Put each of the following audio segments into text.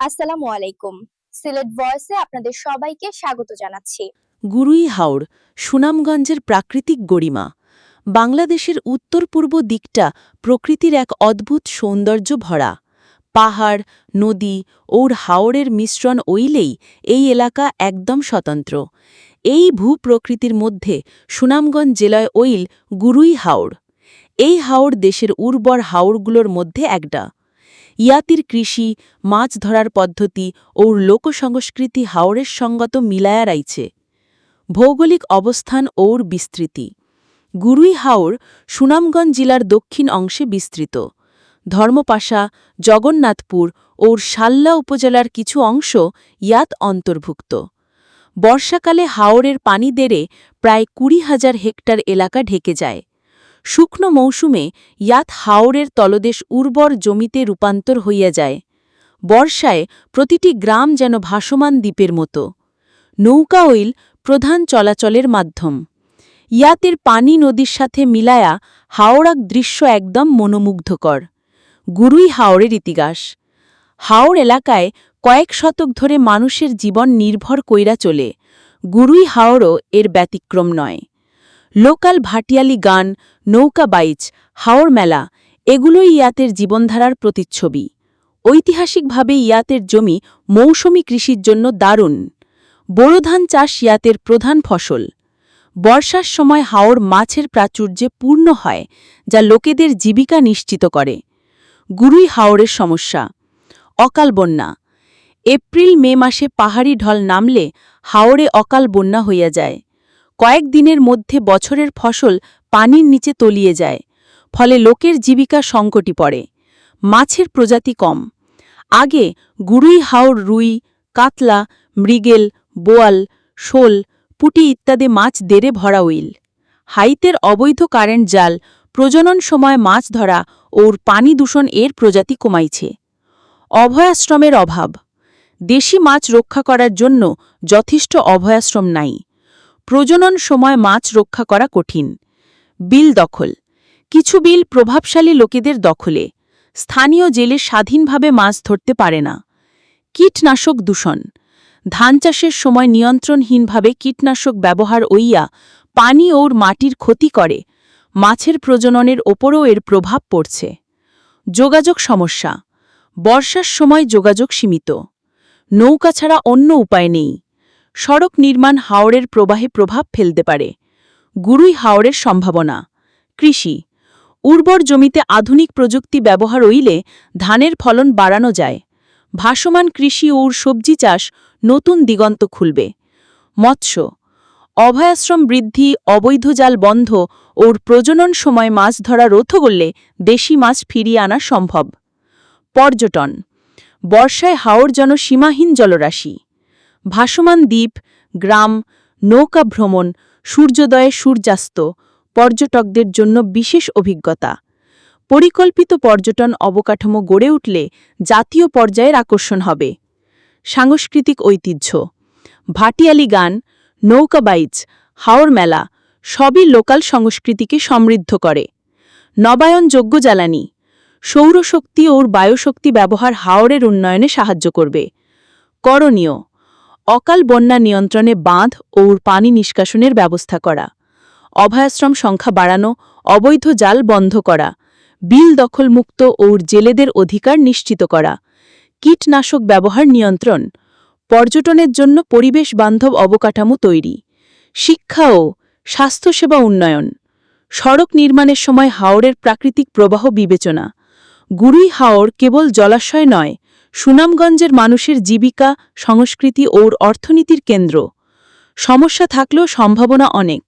আসসালামু আলাইকুম। সিলেট ভয়েসে আপনাদের সবাইকে স্বাগত জানাচ্ছি। গুরুই হাওড়, সুনামগঞ্জের প্রাকৃতিক গরিমা বাংলাদেশের উত্তর পূর্ব দিকটা প্রকৃতির এক অদ্ভুত সৌন্দর্য ভরা। পাহাড়, নদী, ওর হাওড়ের মিশ্রণ ওইলেই এই এলাকা একদম স্বতন্ত্র। এই ভূপ্রকৃতির মধ্যে সুনামগঞ্জ জেলায় ওইল গুরুই হাওড়। এই হাওড় দেশের উর্বর হাওড়গুলোর মধ্যে একটা। ইয়াতির কৃষি, মাছ ধরার পদ্ধতি ওর লোকসংস্কৃতি হাওড়ের সঙ্গত মিলায়া রাইছে। ভৌগোলিক অবস্থান ওর বিস্তৃতি। গুরুই হাওর সুনামগঞ্জ জেলার দক্ষিণ অংশে বিস্তৃত। ধর্মপাশা, জগন্নাথপুর ওর শাল্লা উপজেলার কিছু অংশ ইয়াত অন্তর্ভুক্ত। বর্ষাকালে হাওরের পানি দেড়ে প্রায় কুড়ি হাজার হেক্টর এলাকা ঢেকে যায়। শুকনো মৌসুমে ইয়াত হাওরের তলদেশ উর্বর জমিতে রূপান্তর হইয়া যায়। বর্ষায় প্রতিটি গ্রাম যেন ভাসমান দ্বীপের মতো। নৌকা ওইল প্রধান চলাচলের মাধ্যম। ইয়াতের পানি নদীর সাথে মিলায়া হাওড়াক দৃশ্য একদম মনোমুগ্ধকর। গুরুই হাওড়ের ইতিহাস। হাওড় এলাকায় কয়েক শতক ধরে মানুষের জীবন নির্ভর কইরা চলে। গুরুই হাওড়ও এর ব্যতিক্রম নয়। লোকাল ভাটিয়ালি গান, নৌকা বাইচ হাওড় মেলা, এগুলোই ইয়াতের জীবনধারার প্রতিচ্ছবি। ঐতিহাসিকভাবে ইয়াতের জমি মৌসুমী কৃষির জন্য দারুণ। বোরো ধান চাষ ইয়াতের প্রধান ফসল। বর্ষার সময় হাওড় মাছের প্রাচুর্যে পূর্ণ হয়, যা লোকেদের জীবিকা নিশ্চিত করে। গুরুই হাওড়ের সমস্যা। অকাল বন্যা। এপ্রিল মে মাসে পাহাড়ি ঢল নামলে হাওড়ে অকাল বন্যা হইয়া যায়। কয়েক দিনের মধ্যে বছরের ফসল পানির নিচে তলিয়ে যায়, ফলে লোকের জীবিকা সংকটি পড়ে। মাছের প্রজাতি কম। আগে গুরুই হাওড় রুই, কাতলা, মৃগেল, বোয়াল, শোল, পুটি ইত্যাদি মাছ দেড়ে ভরা উইল। হাইতের অবৈধ কারেন্ট জাল, প্রজনন সময় মাছ ধরা ওর পানি দূষণ এর প্রজাতি কমাইছে। অভয়াশ্রমের অভাব। দেশি মাছ রক্ষা করার জন্য যথেষ্ট অভয়াশ্রম নাই। প্রজনন সময় মাছ রক্ষা করা কঠিন। বিল দখল। কিছু বিল প্রভাবশালী লোকেদের দখলে। স্থানীয় জেলে স্বাধীনভাবে মাছ ধরতে পারে না। কীটনাশক দূষণ। ধান চাষের সময় নিয়ন্ত্রণহীনভাবে কীটনাশক ব্যবহার ওইয়া পানি ওর মাটির ক্ষতি করে। মাছের প্রজননের ওপরও এর প্রভাব পড়ছে। যোগাযোগ সমস্যা। বর্ষার সময় যোগাযোগ সীমিত। নৌকা ছাড়া অন্য উপায় নেই। সড়ক নির্মাণ হাওড়ের প্রবাহে প্রভাব ফেলতে পারে। গুরুই হাওড়ের সম্ভাবনা। কৃষি। উর্বর জমিতে আধুনিক প্রযুক্তি ব্যবহার হইলে ধানের ফলন বাড়ানো যায়। ভাসমান কৃষি ওর সবজি চাষ নতুন দিগন্ত খুলবে। মৎস্য। অভয়াশ্রম বৃদ্ধি, অবৈধ জাল বন্ধ ওর প্রজনন সময় মাছ ধরা রোধ করলে দেশি মাছ ফিরিয়ে আনা সম্ভব। পর্যটন। বর্ষায় হাওড় যেন সীমাহীন জলরাশি। ভাসমান দ্বীপ, গ্রাম, নৌকা ভ্রমণ, সূর্যোদয়ে সূর্যাস্ত, পর্যটকদের জন্য বিশেষ অভিজ্ঞতা। পরিকল্পিত পর্যটন অবকাঠামো গড়ে উঠলে জাতীয় পর্যায়ের আকর্ষণ হবে। সাংস্কৃতিক ঐতিহ্য, ভাটিয়ালি গান, নৌকা বাইচ মেলা, সবই লোকাল সংস্কৃতিকে সমৃদ্ধ করে। নবায়নযোগ্য জ্বালানি, সৌরশক্তি ওর বায়ুশক্তি ব্যবহার হাওড়ের উন্নয়নে সাহায্য করবে। করণীয় অকাল বন্যা নিয়ন্ত্রণে বাঁধ ওর পানি নিষ্কাশনের ব্যবস্থা করা। অভয়াশ্রম সংখ্যা বাড়ানো, অবৈধ জাল বন্ধ করা। বিল দখলমুক্ত ওর জেলেদের অধিকার নিশ্চিত করা। কীটনাশক ব্যবহার নিয়ন্ত্রণ। পর্যটনের জন্য পরিবেশ বান্ধব অবকাঠামো তৈরি। শিক্ষা ও স্বাস্থ্যসেবা উন্নয়ন। সড়ক নির্মাণের সময় হাওড়ের প্রাকৃতিক প্রবাহ বিবেচনা। গুরুই হাওড় কেবল জলাশয় নয় সুনামগঞ্জের মানুষের জীবিকা, সংস্কৃতি ওর অর্থনীতির কেন্দ্র। সমস্যা থাকলেও সম্ভাবনা অনেক।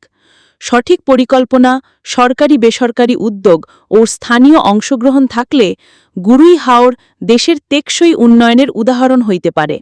সঠিক পরিকল্পনা, সরকারি বেসরকারি উদ্যোগ ও স্থানীয় অংশগ্রহণ থাকলে গুরুই হাওড় দেশের টেকসই উন্নয়নের উদাহরণ হইতে পারে।